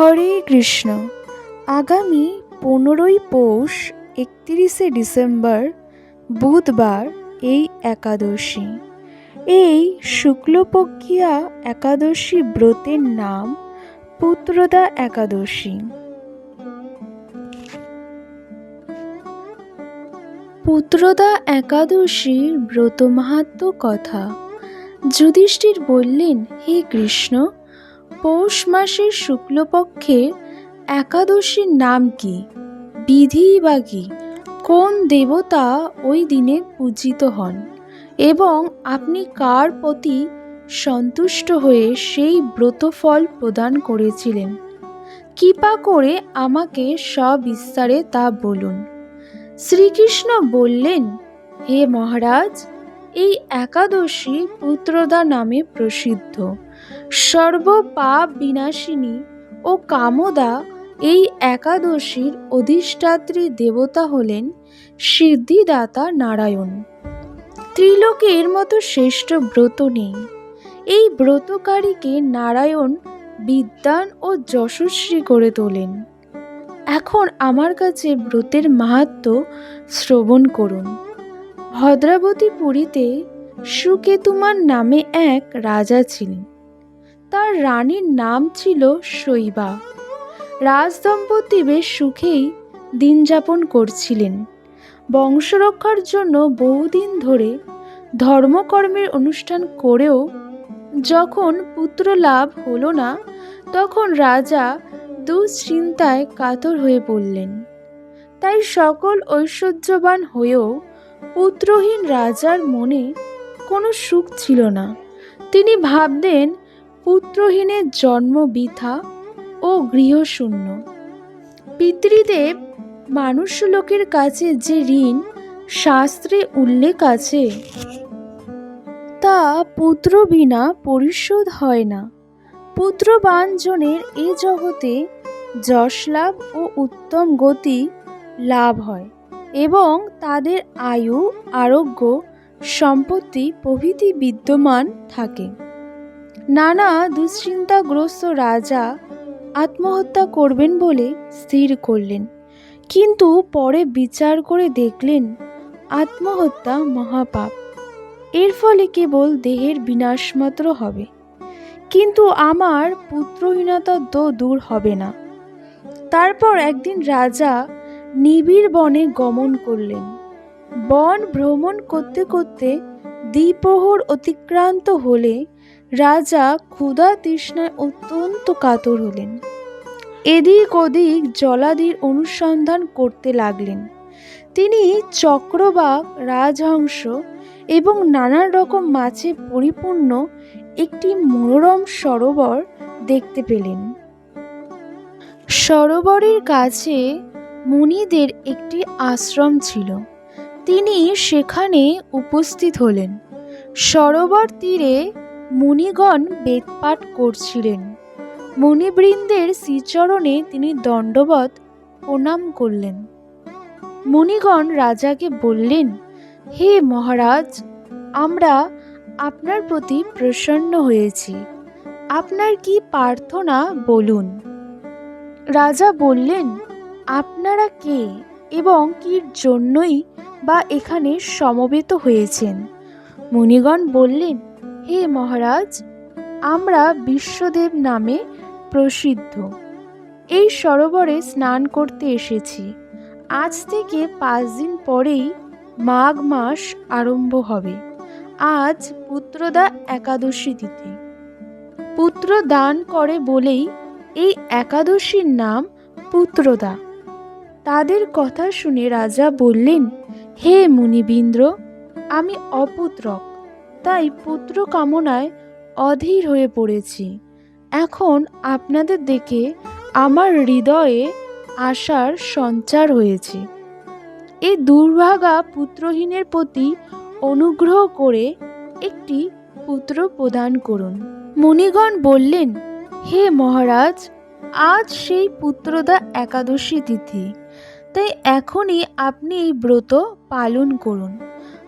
হরে কৃষ্ণ। আগামী পনেরোই পৌষ, একত্রিশে ডিসেম্বর, বুধবার এই একাদশী। এই শুক্লপক্ষিয়া একাদশী ব্রতের নাম পুত্রদা একাদশী। পুত্রদা একাদশীর ব্রত মাহাত্ম কথা যুধিষ্ঠির বললেন, হে কৃষ্ণ পৌষ মাসের শুক্লপক্ষের একাদশীর নাম কি? বিধি বা কি? কোন দেবতা ওই দিনে পূজিত হন? এবং আপনি কার প্রতি সন্তুষ্ট হয়ে সেই ব্রতফল প্রদান করেছিলেন? কৃপা করে আমাকে সবিস্তারে তা বলুন। শ্রীকৃষ্ণ বললেন, হে মহারাজ, এই একাদশী পুত্রদা নামে প্রসিদ্ধ। সর্বপাপ বিনাশিনী ও কামদা এই একাদশীর অধিষ্ঠাত্রী দেবতা হলেন সিদ্ধিদাতা নারায়ণ। ত্রিলোকের মতো শ্রেষ্ঠ ব্রত নেই। এই ব্রতকারীকে নারায়ণ বিদ্যান ও যশস্বী করে তোলেন। এখন আমার কাছে ব্রতের মাহাত্ম শ্রবণ করুন। ভদ্রাবতী পুরীতে সুকেতুমান নামে এক রাজা ছিলেন। তার রানীর নাম ছিল শৈবা। রাজদম্পতি বেশ সুখেই দিন যাপন করছিলেন। বংশরক্ষার জন্য বহুদিন ধরে ধর্মকর্মের অনুষ্ঠান করেও যখন পুত্র লাভ হলো না, তখন রাজা দুশ্চিন্তায় কাতর হয়ে পড়লেন। তাই সকল ঐশ্বর্যবান হয়েও পুত্রহীন রাজার মনে কোনো সুখ ছিল না। তিনি ভাবতেন পুত্রহীনের জন্ম বৃথা ও গৃহশূন্য। পিতৃদেব মানুষ লোকের কাছে যে ঋণ, শাস্ত্রে উল্লেখ আছে। তা পুত্র বিনা পরিশোধ হয় না। পুত্রবান জনের এ জগতে যশ লাভ ও উত্তম গতি লাভ হয় এবং তাদের আয়ু, আরোগ্য, সম্পত্তি প্রভৃতি বিদ্যমান থাকে। নানা দুশ্চিন্তাগ্রস্ত রাজা আত্মহত্যা করবেন বলে স্থির করলেন। কিন্তু পরে বিচার করে দেখলেন আত্মহত্যা মহাপাপ। এর ফলে কেবল দেহের বিনাশ মাত্র হবে। কিন্তু আমার পুত্রহীনতা তো দূর হবে না। তারপর একদিন রাজা নিবিড় বনে গমন করলেন। বন ভ্রমণ করতে করতে দ্বিপ্রহর অতিক্রান্ত হলে রাজা ক্ষুধা তৃষ্ণায় অত্যন্ত কাতর হলেন। এদিক ওদিক জলাদির অনুসন্ধান করতে লাগলেন। তিনি চক্রবাক রাজহংস এবং নানান রকম মাছে পরিপূর্ণ একটি মনোরম সরোবর দেখতে পেলেন। সরোবরের কাছে মুনিদের একটি আশ্রম ছিল। তিনি সেখানে উপস্থিত হলেন। সরোবর তীরে মুনিগণ বেদপাঠ করছিলেন। মুনিবৃন্দের শ্রীচরণে তিনি দণ্ডবত প্রণাম করলেন। মুনিগণ রাজাকে বললেন, হে মহারাজ, আমরা আপনার প্রতি প্রসন্ন হয়েছি। আপনার কি প্রার্থনা বলুন? রাজা বললেন, আপনারা কে এবং কির জন্যই বা এখানে সমবেত হয়েছেন? মুনিগণ বললেন হে মহারাজ, আমরা বিশ্বদেব নামে প্রসিদ্ধ। এই সরোবরে স্নান করতে এসেছি। আজ থেকে পাঁচ দিন পরেই মাঘ মাস আরম্ভ হবে। আজ পুত্রদা একাদশী তিথি। পুত্র দান করে বলেই এই একাদশীর নাম পুত্রদা। তাদের কথা শুনে রাজা বললেন, হে মুনিবীন্দ্র আমি অপুত্রক। তাই পুত্র কামনায় অধীর হয়ে পড়েছি। এখন আপনাদের দেখে আমার হৃদয়ে আশার সঞ্চার হয়েছে। এই দুর্ভাগা পুত্রহীনের প্রতি অনুগ্রহ করে একটি পুত্র প্রদান করুন। মুনিগণ বললেন, হে মহারাজ, আজ সেই পুত্রদা একাদশী তিথি। তাই এখনই আপনি এই ব্রত পালন করুন।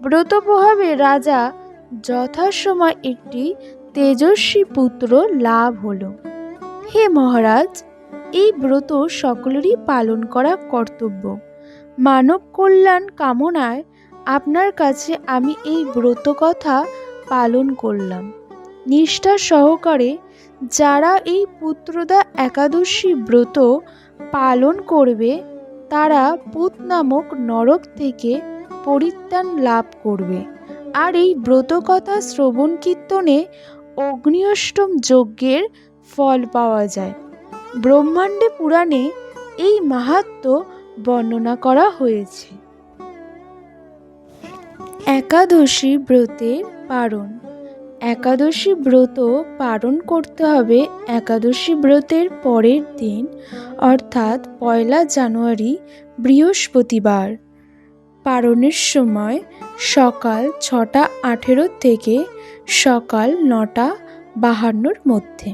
ব্রত প্রভাবে রাজা যথাসময় একটি তেজস্বী পুত্র লাভ হল। হে মহারাজ, এই ব্রত সকলেরই পালন করা কর্তব্য। মানব কল্যাণ কামনায় আপনার কাছে আমি এই ব্রত কথা পালন করলাম। নিষ্ঠা সহকারে যারা এই পুত্রদা একাদশী ব্রত পালন করবে, তারা পুত নামক নরক থেকে পরিত্রাণ লাভ করবে। আর এই ব্রতকথা শ্রবণ কীর্তনে অগ্নিঅষ্টম যজ্ঞের ফল পাওয়া যায়। ব্রহ্মাণ্ডে পুরাণে এই মাহাত্ম্য বর্ণনা করা হয়েছে। একাদশী ব্রতের পারণ। একাদশী ব্রত পালন করতে হবে একাদশী ব্রতের পরের দিন, অর্থাৎ পয়লা জানুয়ারি বৃহস্পতিবার। পালনের সময় সকাল ছটা আঠেরো থেকে সকাল নটা বাহান্নর মধ্যে।